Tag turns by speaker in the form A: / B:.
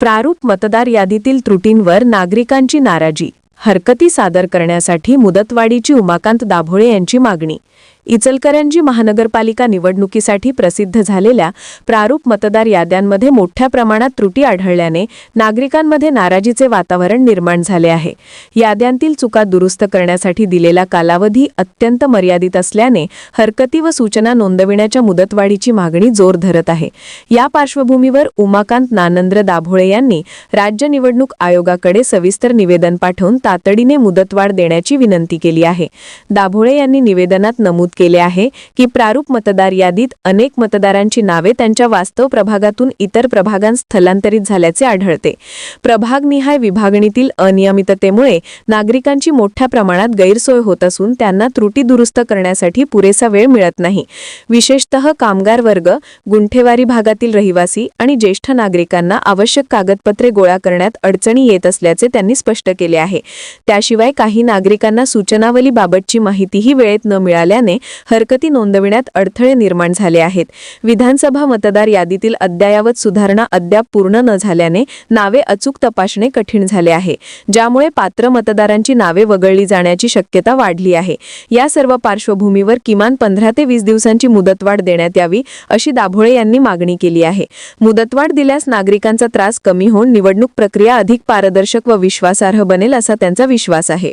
A: प्रारूप मतदार यादीतील त्रुटींवर नागरिकांची नाराजी. हरकती सादर करण्यासाठी मुदतवाढीची उमाकांत दाभोळे यांची मागणी. इचलकरंजी महानगरपालिका निवडणुकीसाठी प्रसिद्ध झालेल्या प्रारूप मतदार याद्यांमध्ये मोठ्या प्रमाणात त्रुटी आढळल्याने नागरिकांमध्ये नाराजीचे वातावरण निर्माण झाले आहे. याद्यांतील चुका दुरुस्त करण्यासाठी दिलेला कालावधी अत्यंत मर्यादित असल्याने हरकती व सूचना नोंदविण्याच्या मुदतवाढीची मागणी जोर धरत आहे. या पार्श्वभूमीवर उमाकांत नानंद्र दाभोळे यांनी राज्य निवडणूक आयोगाकडे सविस्तर निवेदन पाठवून तातडीने मुदतवाढ देण्याची विनंती केली आहे. दाभोळे यांनी निवेदनात नमूद केले आहे की प्रारूप मतदार यादीत अनेक मतदारांची नावे त्यांच्या वास्तव प्रभागातून इतर प्रभागांत स्थलांतरित झाल्याचे आढळते. प्रभागनिहाय विभागणीतील अनियमिततेमुळे नागरिकांची मोठ्या प्रमाणात गैरसोय होत असून त्यांना त्रुटी दुरुस्त करण्यासाठी पुरेसा वेळ मिळत नाही. विशेषतः कामगार वर्ग गुंठेवारी भागातील रहिवासी आणि ज्येष्ठ नागरिकांना आवश्यक कागदपत्रे गोळा करण्यात अडचणी येत असल्याचे त्यांनी स्पष्ट केले आहे. त्याशिवाय काही नागरिकांना सूचनावलीबाबतची माहितीही वेळेत न मिळाल्याने हरकती नोंदविण्यात अडथळे निर्माण झाले आहेत. विधानसभा मतदार यादीतील अद्ययावत सुधारणा अद्याप पूर्ण न झाल्याने नावे अचूक तपासणे कठीण झाले आहे. ज्यामुळे पात्र मतदारांची नावे वगळली जाण्याची शक्यता वाढली आहे. या सर्व पार्श्वभूमीवर किमान पंधरा ते वीस दिवसांची मुदतवाढ देण्यात यावी अशी दाभोळे यांनी मागणी केली आहे. मुदतवाढ दिल्यास नागरिकांचा त्रास कमी होऊन निवडणूक प्रक्रिया अधिक पारदर्शक व विश्वासार्ह बनेल असा त्यांचा विश्वास आहे.